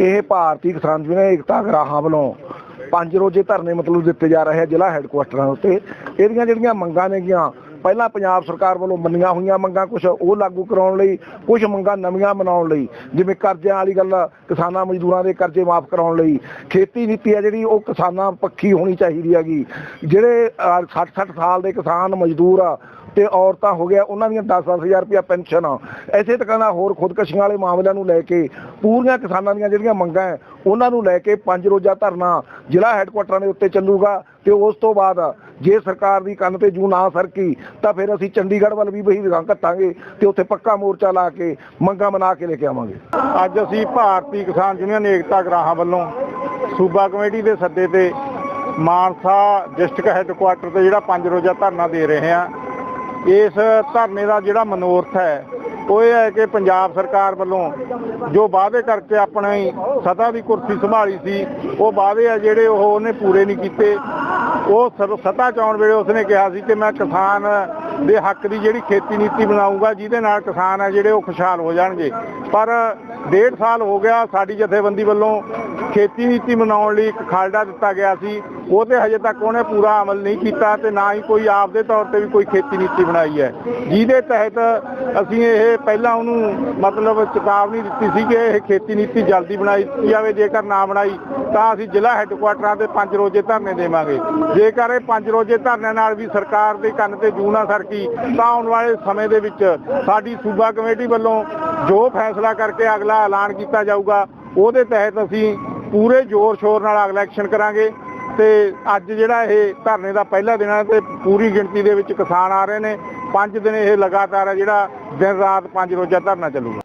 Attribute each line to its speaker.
Speaker 1: ਇਹ ਭਾਰਤੀ ਕਿਸਾਨ ਯੂਨੀਅਨ ਏਕਤਾ ਗਰਾਹਾਂ ਵੱਲੋਂ ਪੰਜ ਰੋਜ਼ੇ ਧਰਨੇ ਮਤਲਬ ਦਿੱਤੇ ਜਾ ਰਹੇ ਆ ਜ਼ਿਲ੍ਹਾ ਹੈੱਡਕੁਆਟਰਾਂ ਉੱਤੇ। ਇਹਦੀਆਂ ਜਿਹੜੀਆਂ ਮੰਗਾਂ ਨੇਗੀਆਂ, ਪਹਿਲਾਂ ਪੰਜਾਬ ਸਰਕਾਰ ਵੱਲੋਂ ਮੰਨੀਆਂ ਹੋਈਆਂ ਮੰਗਾਂ ਕੁਝ ਉਹ ਲਾਗੂ ਕਰਾਉਣ ਲਈ ਕੁਝ ਮੰਗਾਂ ਨਵੀਆਂ ਬਣਾਉਣ ਲਈ, ਜਿਵੇਂ ਕਰਜ਼ਿਆਂ ਵਾਲੀ ਗੱਲ, ਕਿਸਾਨਾਂ ਮਜ਼ਦੂਰਾਂ ਦੇ ਕਰਜ਼ੇ ਮਾਫ ਕਰਾਉਣ ਲਈ। ਖੇਤੀ ਨੀਤੀ ਆ ਜਿਹੜੀ, ਉਹ ਕਿਸਾਨਾਂ ਪੱਖੀ ਹੋਣੀ ਚਾਹੀਦੀ ਹੈਗੀ। ਜਿਹੜੇ 60-60 ਸਾਲ ਦੇ ਕਿਸਾਨ ਮਜ਼ਦੂਰ ਆ ਤੇ ਔਰਤਾਂ ਹੋ ਗਿਆ, ਉਹਨਾਂ ਦੀਆਂ 10-10000 ਰੁਪਇਆ ਪੈਨਸ਼ਨ। ਆ ਐਸੇ ਤਰ੍ਹਾਂ ਨਾਲ ਹੋਰ ਖੁਦਕਸ਼ੀਆਂ ਵਾਲੇ ਮਾਮਲਿਆਂ ਨੂੰ ਲੈ ਕੇ ਪੂਰੀਆਂ ਕਿਸਾਨਾਂ ਦੀਆਂ ਜਿਹੜੀਆਂ ਮੰਗਾਂ ਹੈ ਉਹਨਾਂ ਨੂੰ ਲੈ ਕੇ ਪੰਜ ਰੋਜ਼ਾ ਧਰਨਾ ਜ਼ਿਲ੍ਹਾ ਹੈੱਡਕੁਆਟਰਾਂ ਦੇ ਉੱਤੇ ਚੱਲੂਗਾ ਤੇ ਉਸ ਤੋਂ ਬਾਅਦ ਜੇ ਸਰਕਾਰ ਦੀ ਕੰਨ ਤੇ ਜੂ ਨਾ ਸਰਕੀ, ਤਾਂ ਫਿਰ ਅਸੀਂ ਚੰਡੀਗੜ੍ਹ ਵੱਲ ਵੀ ਬਹੀ ਵਿਧਾਨ ਘੱਟਾਂਗੇ ਤੇ ਉੱਥੇ ਪੱਕਾ ਮੋਰਚਾ ਲਾ ਕੇ ਮੰਗਾਂ ਬਣਾ ਕੇ ਲੈ ਕੇ ਆਵਾਂਗੇ।
Speaker 2: ਅੱਜ ਅਸੀਂ ਭਾਰਤੀ ਕਿਸਾਨ ਯੂਨੀਅਨ ਏਕਤਾ ਗਰਾਹਾਂ ਵੱਲੋਂ ਸੂਬਾ ਕਮੇਟੀ ਦੇ ਸੱਦੇ ਤੇ ਮਾਨਸਾ ਡਿਸਟ੍ਰਿਕਟ ਹੈੱਡਕੁਆਟਰ ਤੇ ਜਿਹੜਾ ਪੰਜ ਰੋਜ਼ਾ ਧਰਨਾ ਦੇ ਰਹੇ ਹਾਂ ਇਸ ਧਰਨੇ ਦਾ ਜਿਹੜਾ ਮਨੋਰਥ ਹੈ, ਉਹ ਇਹ ਹੈ ਕਿ ਪੰਜਾਬ ਸਰਕਾਰ ਵੱਲੋਂ ਜੋ ਵਾਅਦੇ ਕਰਕੇ ਆਪਣੀ ਸਤਾ ਦੀ ਕੁਰਸੀ ਸੰਭਾਲੀ ਸੀ, ਉਹ ਵਾਅਦੇ ਆ ਜਿਹੜੇ ਉਹ ਉਹਨੇ ਪੂਰੇ ਨਹੀਂ ਕੀਤੇ। ਉਹ ਸਤਾ ਸੱਤਾ ਚ ਆਉਣ ਵੇਲੇ ਉਸਨੇ ਕਿਹਾ ਸੀ ਕਿ ਮੈਂ ਕਿਸਾਨ ਦੇ ਹੱਕ ਦੀ ਜਿਹੜੀ ਖੇਤੀ ਨੀਤੀ ਬਣਾਉਂਗਾ ਜਿਹਦੇ ਨਾਲ ਕਿਸਾਨ ਹੈ ਜਿਹੜੇ ਉਹ ਖੁਸ਼ਹਾਲ ਹੋ ਜਾਣਗੇ। ਪਰ ਡੇਢ ਸਾਲ ਹੋ ਗਿਆ ਸਾਡੀ ਜਥੇਬੰਦੀ ਵੱਲੋਂ ਖੇਤੀ ਨੀਤੀ ਬਣਾਉਣ ਲਈ ਇੱਕ ਖਾਲਡਾ ਦਿੱਤਾ ਗਿਆ ਸੀ। ਉਹ ਤੇ ਹਜੇ ਤੱਕ ਉਹਨੇ ਪੂਰਾ ਅਮਲ ਨਹੀਂ ਕੀਤਾ ਤੇ ਨਾ ਹੀ ਕੋਈ ਆਪ ਦੇ ਤੌਰ ਤੇ ਵੀ ਕੋਈ ਖੇਤੀ ਨੀਤੀ ਬਣਾਈ ਹੈ। ਜਿਹਦੇ ਤਹਿਤ ਅਸੀਂ ਇਹ ਪਹਿਲਾਂ ਉਹਨੂੰ ਮਤਲਬ ਚੇਤਾਵਨੀ ਦਿੱਤੀ ਸੀ ਕਿ ਇਹ ਖੇਤੀ ਨੀਤੀ ਜਲਦੀ ਬਣਾਈ ਜਾਵੇ, ਜੇਕਰ ਨਾ ਬਣਾਈ ਤਾਂ ਅਸੀਂ ਜ਼ਿਲ੍ਹਾ ਹੈੱਡਕੁਆਟਰਾਂ ਤੇ ਪੰਜ ਰੋਜ਼ੇ ਧਰਨੇ ਦੇਵਾਂਗੇ। ਜੇਕਰ ਇਹ ਪੰਜ ਰੋਜ਼ੇ ਧਰਨੇ ਨਾਲ ਵੀ ਸਰਕਾਰ ਦੇ ਕੰਨ ਤੇ ਜੂ ਨਾ ਸਰਕੀ, ਤਾਂ ਆਉਣ ਵਾਲੇ ਸਮੇਂ ਦੇ ਵਿੱਚ ਸਾਡੀ ਸੂਬਾ ਕਮੇਟੀ ਵੱਲੋਂ ਜੋ ਫੈਸਲਾ ਕਰਕੇ ਅਗਲਾ ਐਲਾਨ ਕੀਤਾ ਜਾਊਗਾ, ਉਹਦੇ ਤਹਿਤ ਅਸੀਂ ਪੂਰੇ ਜ਼ੋਰ ਸ਼ੋਰ ਨਾਲ ਅਗਲਾ ਐਕਸ਼ਨ ਕਰਾਂਗੇ ਤੇ ਅੱਜ ਜਿਹੜਾ ਇਹ ਧਰਨੇ ਦਾ ਪਹਿਲਾ ਦਿਨ ਹੈ ਤੇ ਪੂਰੀ ਗਿਣਤੀ ਦੇ ਵਿੱਚ ਕਿਸਾਨ ਆ ਰਹੇ ਨੇ। ਪੰਜ ਦਿਨ ਇਹ ਲਗਾਤਾਰ ਹੈ ਜਿਹੜਾ ਦਿਨ ਰਾਤ ਪੰਜ ਰੋਜ਼ਾ ਧਰਨਾ ਚੱਲੂਗਾ।